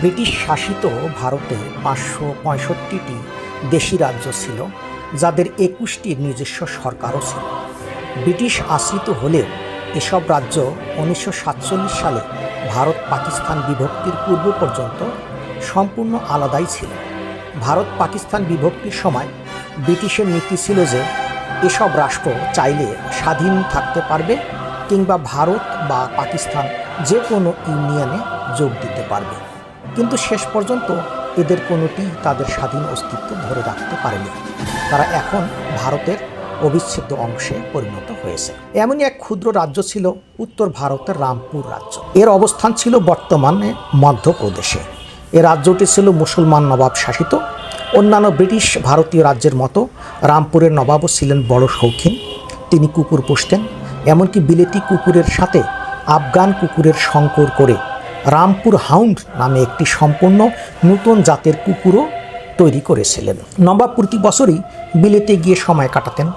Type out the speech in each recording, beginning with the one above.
British শাসিত ভারতে পাঁচশো পঁয়ষট্টিটি দেশি রাজ্য ছিল, যাদের একুশটির নিজস্ব সরকারও ছিল। ব্রিটিশ আশ্রিত হলেও এসব রাজ্য উনিশশো সাতচল্লিশ সালে ভারত পাকিস্তান বিভক্তির পূর্ব পর্যন্ত সম্পূর্ণ আলাদাই ছিল। ভারত পাকিস্তান বিভক্তির সময় ব্রিটিশের নীতি ছিল যে, এসব রাষ্ট্র চাইলে স্বাধীন থাকতে পারবে কিংবা ভারত বা পাকিস্তান যে কোনো ইউনিয়নে যোগ দিতে পারবে। কিন্তু শেষ পর্যন্ত এদের কোনোটি তাদের স্বাধীন অস্তিত্ব ধরে রাখতে পারেনি। তারা এখন ভারতের অবিচ্ছেদ্য অংশে পরিণত হয়েছে। এমনই এক ক্ষুদ্র রাজ্য ছিল উত্তর ভারতের রামপুর রাজ্য। এর অবস্থান ছিল বর্তমানে মধ্যপ্রদেশে। এ রাজ্যটি ছিল মুসলমান নবাব শাসিত। অন্যান্য ব্রিটিশ ভারতীয় রাজ্যের মতো রামপুরের নবাবও ছিলেন বড় শৌখিন। তিনি কুকুর পুষতেন, এমনকি বিলেতি কুকুরের সাথে আফগান কুকুরের সংকর করে রামপুর হাউন্ড নামে একটি সম্পূর্ণ নতুন জাতের কুকুরও তৈরি করেছিলেন। নবাব প্রতি বছরই বিলেতে গিয়ে সময় কাটাতেন।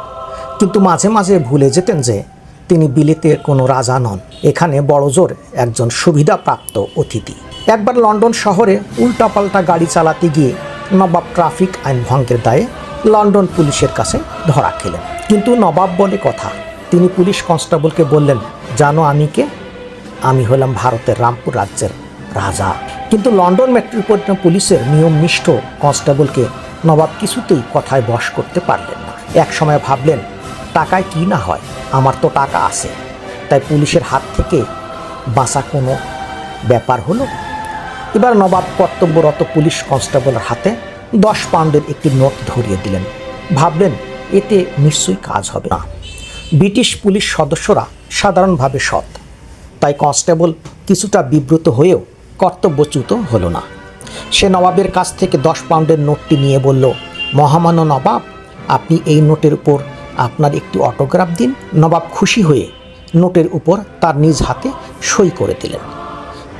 কিন্তু মাঝে মাঝে ভুলে যেতেন যে তিনি বিলেতে কোনো রাজা নন। এখানে বড়জোর একজন সুবিধাপ্রাপ্ত অতিথি। একবার লন্ডন শহরে উল্টাপাল্টা গাড়ি চালাতে গিয়ে নবাব ট্রাফিক আইন ভঙ্গের দায়ে লন্ডন পুলিশের কাছে ধরা খেলেন। কিন্তু নবাব বলে কথা। তিনি পুলিশ কনস্টেবলকে বললেন, জানো আমি কে? আমি হলাম ভারতের রামপুর রাজ্যের রাজা। কিন্তু লন্ডন মেট্রোপলিটন পুলিশের নিয়মনিষ্ঠ কনস্টেবলকে নবাব কিছুতেই কথায় বশ করতে পারলেন না। এক সময় ভাবলেন, টাকায় কি না হয়? আমার তো টাকা আছে। তাই পুলিশের হাত থেকে বাঁচা কোনো ব্যাপার হলো? এবার নবাব কর্তব্যরত পুলিশ কনস্টেবলের হাতে দশ পাউন্ডের একটি নোট ধরিয়ে দিলেন। ভাবলেন, এতে নিশ্চয়ই কাজ হবে না। ব্রিটিশ পুলিশ সদস্যরা সাধারণভাবে সৎ। তাই কনস্টেবল কিছুটা বিব্রত হয়েও কর্তব্যচ্যুত হলো না। সে নবাবের কাছ থেকে দশ পাউন্ডের নোটটি নিয়ে বলল, মহামান্য নবাব, আপনি এই নোটের উপর আপনার একটি অটোগ্রাফ দিন। নবাব খুশি হয়ে নোটের উপর তার নিজ হাতে সই করে দিলেন।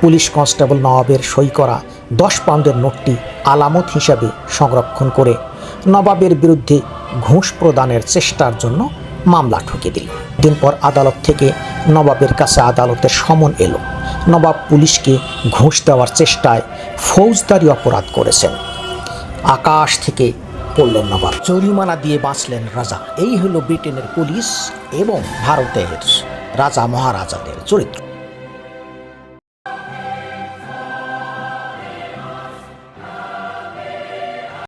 পুলিশ কনস্টেবল নবাবের সই করা দশ পাউন্ডের নোটটি আলামত হিসাবে সংরক্ষণ করে নবাবের বিরুদ্ধে ঘুষ প্রদানের চেষ্টার জন্য মামলা ঠুকে দিল। দিন পর আদালত থেকে নবাবের কাছে আদালতের সমন এলো। নবাব পুলিশকে ঘুষ দেওয়ার চেষ্টায় ফৌজদারি অপরাধ করেছেন। আকাশ থেকে পড়লেন নবাব। জরিমানা দিয়ে বাঁচলেন রাজা। এই হলো ব্রিটেনের পুলিশ এবং ভারতের রাজা মহারাজাদের চরিত্র।